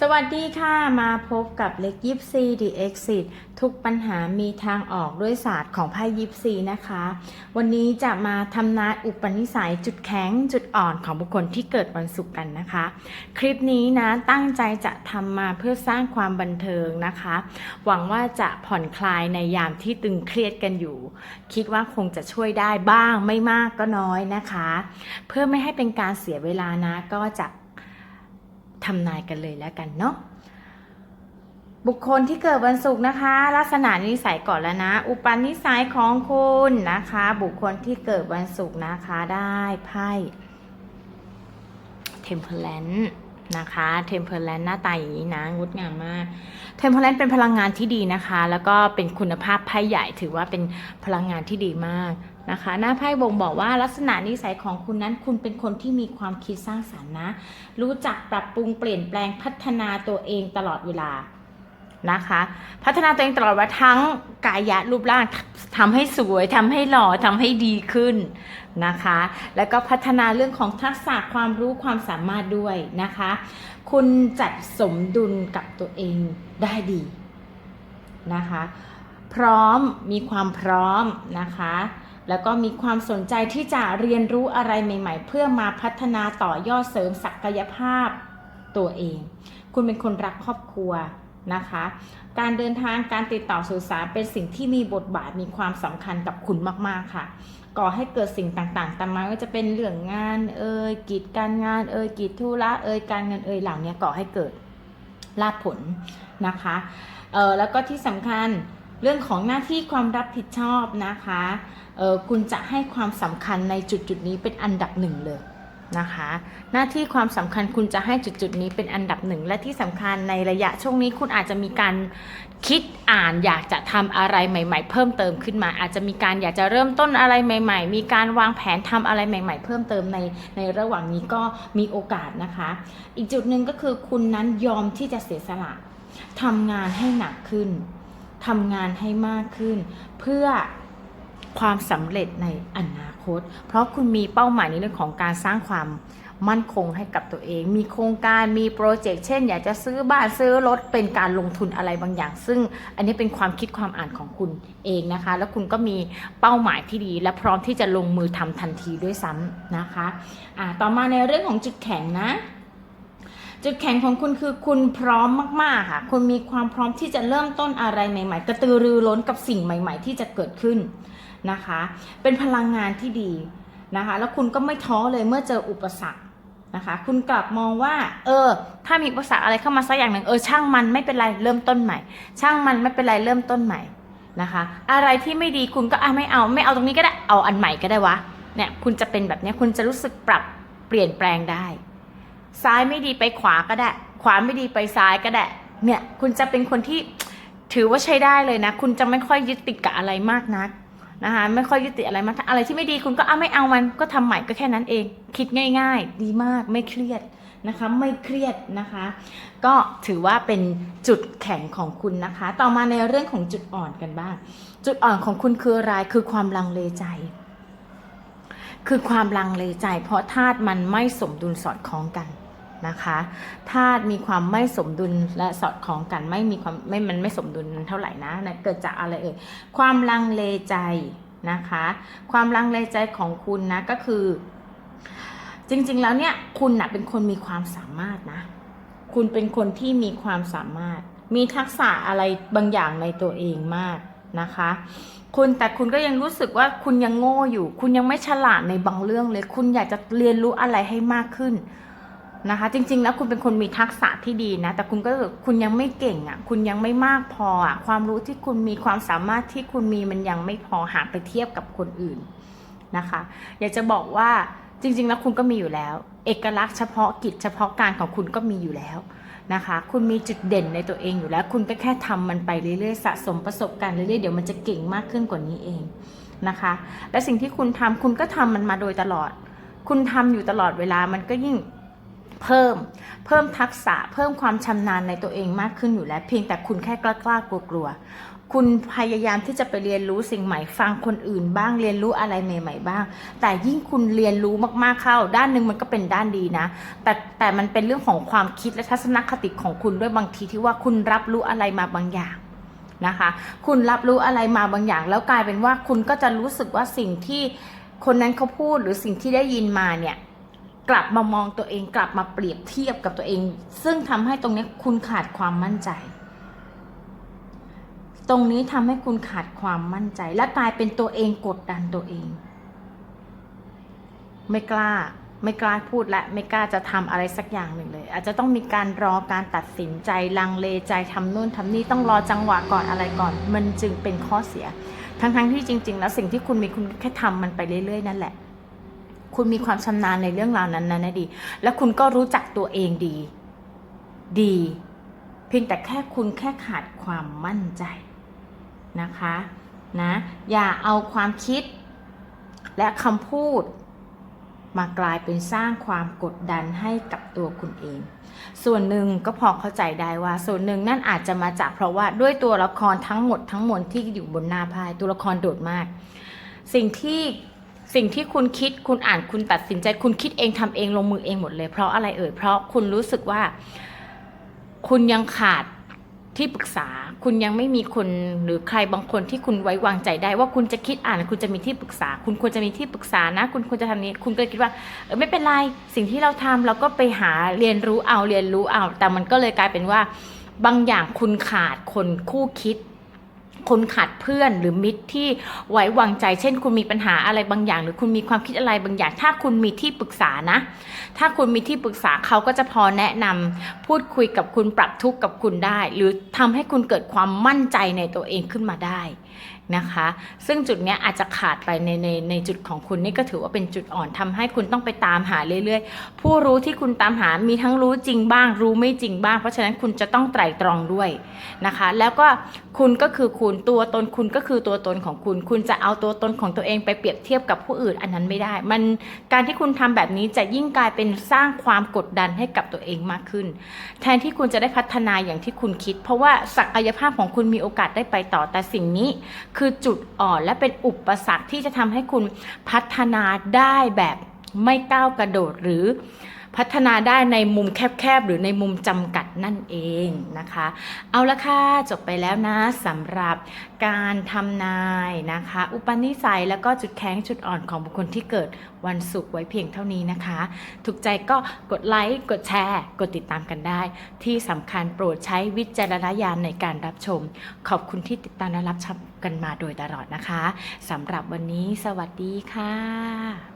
สวัสดีค่ะ มาพบกับเล็กยิปซีดีเอ็กซิทุกปัญหามีทางออกด้วยศาสตร์ของไพ่ยิปซีนะคะ วันนี้จะมาทำนายอุปนิสัยจุดแข็งจุดอ่อนของบุคคลที่เกิดวันศุกร์กันนะคะ คลิปนี้นะตั้งใจจะทำมาเพื่อสร้างความบันเทิงนะคะ หวังว่าจะผ่อนคลายในยามที่ตึงเครียดกันอยู่ คิดว่าคงจะช่วยได้บ้างไม่มากก็น้อยนะคะ เพื่อไม่ให้เป็นการเสียเวลานะก็จะ ทำนายกันเลยแล้วกันเนาะบุคคลที่เกิดวันศุกร์นะคะ ลักษณะนิสัยก่อนแล้วนะ อุปนิสัยของคุณนะคะ บุคคลที่เกิดวันศุกร์นะคะได้ไพ่ Temperance นะคะ Temperance หน้าตาอย่างนี้นะงดงามมาก Temperance เป็นพลังงานที่ดีนะคะ แล้วก็เป็นคุณภาพไพ่ใหญ่ถือว่าเป็นพลังงานที่ดีมาก นะคะ หน้าไพ่บ่งบอกว่าลักษณะนิสัยของคุณนั้น คุณเป็นคนที่มีความคิดสร้างสรรค์นะ รู้จักปรับปรุงเปลี่ยนแปลงพัฒนาตัวเองตลอดเวลานะคะ พัฒนาตัวเองตลอดวลาทั้งกายะรูปร่างทำให้สวยทำให้หล่อทำให้ดีขึ้นนะคะ แล้วก็พัฒนาเรื่องของทักษะความรู้ความสามารถด้วยนะคะ คุณจัดสมดุลกับตัวเองได้ดีนะคะ พร้อมมีความพร้อมนะคะ แล้วก็มีความสนใจที่จะเรียนรู้อะไรใหม่ ๆ เพื่อมาพัฒนาต่อยอดเสริมศักยภาพตัวเอง คุณเป็นคนรักครอบครัวนะคะ การเดินทางการติดต่อสื่อสารเป็นสิ่งที่มีบทบาทมีความสำคัญกับคุณมากๆค่ะ ก่อให้เกิดสิ่งต่างๆ ตามมาก็จะเป็นเรื่องงานเอ่ยกิจการงานเอ่ยกิจธุระเอ่ยการเงินเอ่ยเหล่านี้ก่อให้เกิดลาภผลนะคะเออแล้วก็ที่สำคัญ เรื่องของหน้าที่ความรับผิดชอบนะคะคุณจะให้ความสำคัญในจุดจุดนี้เป็นอันดับหนึ่งเลยนะคะ หน้าที่ความสำคัญคุณจะให้จุดจุดนี้เป็นอันดับหนึ่ง และที่สำคัญในระยะช่วงนี้คุณอาจจะมีการคิดอ่านอยากจะทำอะไรใหม่ ๆ เพิ่มเติมขึ้นมา อาจจะมีการอยากจะเริ่มต้นอะไรใหม่ ๆ มีการวางแผนทำอะไรใหม่ ๆ เพิ่มเติมในในระหว่างนี้ก็มีโอกาสนะคะ อีกจุดหนึ่งก็คือคุณนั้นยอมที่จะเสียสละทำงานให้หนักขึ้น ทำงานให้มากขึ้น เพื่อความสำเร็จในอนาคต เพราะคุณมีเป้าหมายในเรื่องของการสร้างความมั่นคงให้กับตัวเอง มีโครงการ มีโปรเจกต์ เช่น อยากจะซื้อบ้านซื้อรถ เป็นการลงทุนอะไรบางอย่าง ซึ่งอันนี้เป็นความคิดความอ่านของคุณเองนะคะ แล้วคุณก็มีเป้าหมายที่ดี และพร้อมที่จะลงมือทำทันทีด้วยซ้ำนะคะ อ่า ต่อมาในเรื่องของจุดแข็งนะ จุดแข็งของคุณคือคุณพร้อมมากๆค่ะ คุณมีความพร้อมที่จะเริ่มต้นอะไรใหม่ ๆ กระตือรือร้นกับสิ่งใหม่ ๆ ที่จะเกิดขึ้นนะคะ เป็นพลังงานที่ดีนะคะ แล้วคุณก็ไม่ท้อเลยเมื่อเจออุปสรรคนะคะ คุณกลับมองว่า เออ ถ้ามีอุปสรรคอะไรเข้ามาสักอย่างหนึ่งเออช่างมันไม่เป็นไรเริ่มต้นใหม่ ช่างมันไม่เป็นไรเริ่มต้นใหม่นะคะ อะไรที่ไม่ดีคุณก็อะไม่เอาไม่เอาตรงนี้ก็ได้เอาอันใหม่ก็ได้วะเนี่ยคุณจะเป็นแบบนี้คุณจะรู้สึกปรับเปลี่ยนแปลงได้ ซ้ายไม่ดีไปขวาก็ได้ ขวาไม่ดีไปซ้ายก็ได้ เนี่ย คุณจะเป็นคนที่ถือว่าใช้ได้เลยนะ คุณจะไม่ค่อยยึดติดกับอะไรมากนักนะคะ ไม่ค่อยยึดติดอะไรมากอะไรที่ไม่ดีคุณก็เอาไม่เอามันก็ทำใหม่ก็แค่นั้นเอง คิดง่าย ๆ ดีมากไม่เครียดนะคะ ไม่เครียดนะคะ ก็ถือว่าเป็นจุดแข็งของคุณนะคะ ต่อมาในเรื่องของจุดอ่อนกันบ้าง จุดอ่อนของคุณคืออะไรคือความลังเลใจคือความลังเลใจเพราะธาตุมันไม่สมดุลสอดคล้องกัน นะคะธาตุมีความไม่สมดุลและสอดคล้องกันไม่มีความไม่มันไม่สมดุลเท่าไหร่นะนะเกิดจากอะไรเอ่ยความลังเลใจนะคะ ความลังเลใจของคุณนะก็คือ จริงๆแล้วเนี่ยคุณนะเป็นคนมีความสามารถนะคุณเป็นคนที่มีความสามารถ มีทักษะอะไรบางอย่างในตัวเองมากนะคะ คุณแต่คุณก็ยังรู้สึกว่าคุณยังโง่อยู่ คุณยังไม่ฉลาดในบางเรื่องเลย คุณอยากจะเรียนรู้อะไรให้มากขึ้น นะคะ จริง ๆ แล้วคุณเป็นคนมีทักษะที่ดีนะ แต่คุณก็คุณยังไม่เก่งอะ คุณยังไม่มากพออะ ความรู้ที่คุณมีความสามารถที่คุณมีมันยังไม่พอหากไปเทียบกับคนอื่นนะคะ อยากจะบอกว่าจริง ๆ แล้วคุณก็มีอยู่แล้ว เอกลักษณ์เฉพาะกิจเฉพาะการของคุณก็มีอยู่แล้วนะคะ คุณมีจุดเด่นในตัวเองอยู่แล้ว คุณก็แค่ทำมันไปเรื่อยๆสะสมประสบการณ์เรื่อยๆเดี๋ยวมันจะเก่งมากขึ้นกว่านี้เองนะคะ และสิ่งที่คุณทำคุณก็ทำมันมาโดยตลอด คุณทำอยู่ตลอดเวลามันก็ยิ่ง เพิ่ม เพิ่มทักษะเพิ่มความชำนาญในตัวเองมากขึ้นอยู่แล้ว เพียงแต่คุณแค่กล้ากล้ากลัวกลัวๆคุณพยายามที่จะไปเรียนรู้สิ่งใหม่ฟังคนอื่นบ้างเรียนรู้อะไรใหม่ๆบ้าง แต่ยิ่งคุณเรียนรู้มากๆเข้า ด้านหนึ่งมันก็เป็นด้านดีนะ แต่แต่มันเป็นเรื่องของความคิดและทัศนคติของคุณด้วยบางทีที่ว่าคุณรับรู้อะไรมาบางอย่างนะคะ คุณรับรู้อะไรมาบางอย่าง แล้วกลายเป็นว่าคุณก็จะรู้สึกว่าสิ่งที่คนนั้นเขาพูดหรือสิ่งที่ได้ยินมาเนี่ย กลับมามองตัวเองกลับมาเปรียบเทียบกับตัวเอง ซึ่งทำให้ตรงนี้คุณขาดความมั่นใจ ตรงนี้ทำให้คุณขาดความมั่นใจ และกลายเป็นตัวเองกดดันตัวเอง ไม่กล้าไม่กล้าพูดและไม่กล้าจะทำอะไรสักอย่างหนึ่งเลย อาจจะต้องมีการรอการตัดสินใจลังเลใจทำนู่นทำนี่ต้องรอจังหวะก่อนอะไรก่อน มันจึงเป็นข้อเสีย ทั้งๆที่จริง ๆ แล้วสิ่งที่คุณมีคุณแค่ทำมันไปเรื่อยๆนั่นแหละ คุณมีความชำนาญในเรื่องราวนั้นนะดี และคุณก็รู้จักตัวเองดี ดี เพียงแต่แค่คุณแค่ขาดความมั่นใจนะคะนะอย่าเอาความคิดและคำพูด มากลายเป็นสร้างความกดดันให้กับตัวคุณเอง ส่วนหนึ่งก็พอเข้าใจได้ว่า ส่วนหนึ่งนั่นอาจจะมาจากเพราะว่าด้วยตัวละครทั้งหมดทั้งมวลที่อยู่บนหน้าไพ่ตัวละครโดดมาก สิ่งที่ สิ่งที่คุณคิดคุณอ่านคุณตัดสินใจคุณคิดเองทำเองลงมือเองหมดเลย เพราะอะไรเอ่ยเพราะคุณรู้สึกว่า คุณยังขาดที่ปรึกษาคุณยังไม่มีคนหรือใครบางคนที่คุณไว้วางใจได้ ว่าคุณจะคิดอ่านคุณจะมีที่ปรึกษา คุณควรจะมีที่ปรึกษานะ คุณควรจะทำนี้ คุณก็เลยคิดว่าเออไม่เป็นไรสิ่งที่เราทำเราก็ไปหาเรียนรู้เอาเรียนรู้เอา แต่มันก็เลยกลายเป็นว่า บางอย่างคุณขาดคนคู่คิด คนขาดเพื่อนหรือมิตรที่ไว้วางใจ เช่น คุณมีปัญหาอะไรบางอย่าง หรือคุณมีความคิดอะไรบางอย่าง ถ้าคุณมีที่ปรึกษานะ ถ้าคุณมีที่ปรึกษาเขาก็จะพอแนะนำพูดคุยกับคุณปรับทุกข์กับคุณได้ หรือ ทำให้คุณเกิดความมั่นใจในตัวเองขึ้นมาได้นะคะ ซึ่งจุดนี้อาจจะขาดไปในในในจุดของคุณนี่ก็ถือว่าเป็นจุดอ่อนทำให้คุณต้องไปตามหาเรื่อยๆ ผู้รู้ที่คุณตามหามีทั้งรู้จริงบ้าง รู้ไม่จริงบ้าง เพราะฉะนั้นคุณจะต้องไตร่ตรองด้วยนะคะ แล้วก็คุณก็คือคุณตัวตนคุณก็คือตัวตนของคุณ คุณจะเอาตัวตนของตัวเองไปเปรียบเทียบกับผู้อื่นอันนั้นไม่ได้ มันการที่คุณทำแบบนี้จะยิ่งกลายเป็นสร้างความกดดันให้กับตัวเองมากขึ้น แทนที่คุณจะได้พัฒนาอย่างที่คุณคิด เพราะว่าศักยภาพของคุณมีโอกาสได้ไปต่อ แต่สิ่งนี้คือจุดอ่อนและเป็นอุปสรรคที่จะทำให้คุณพัฒนาได้แบบไม่ก้าวกระโดดหรือ พัฒนาได้ในมุมแคบๆ หรือในมุมจำกัดนั่นเองนะคะ เอาละค่ะ จบไปแล้วนะสำหรับการทำนายนะคะ อุปนิสัยแล้วก็จุดแข็งจุดอ่อนของบุคคลที่เกิดวันศุกร์ไว้เพียงเท่านี้นะคะ ถูกใจก็กดไลค์กดแชร์ กดติดตามกันได้ ที่สำคัญโปรดใช้วิจารณญาณในการรับชม ขอบคุณที่ติดตามและรับชมกันมาโดยตลอดนะคะสำหรับวันนี้สวัสดีค่ะ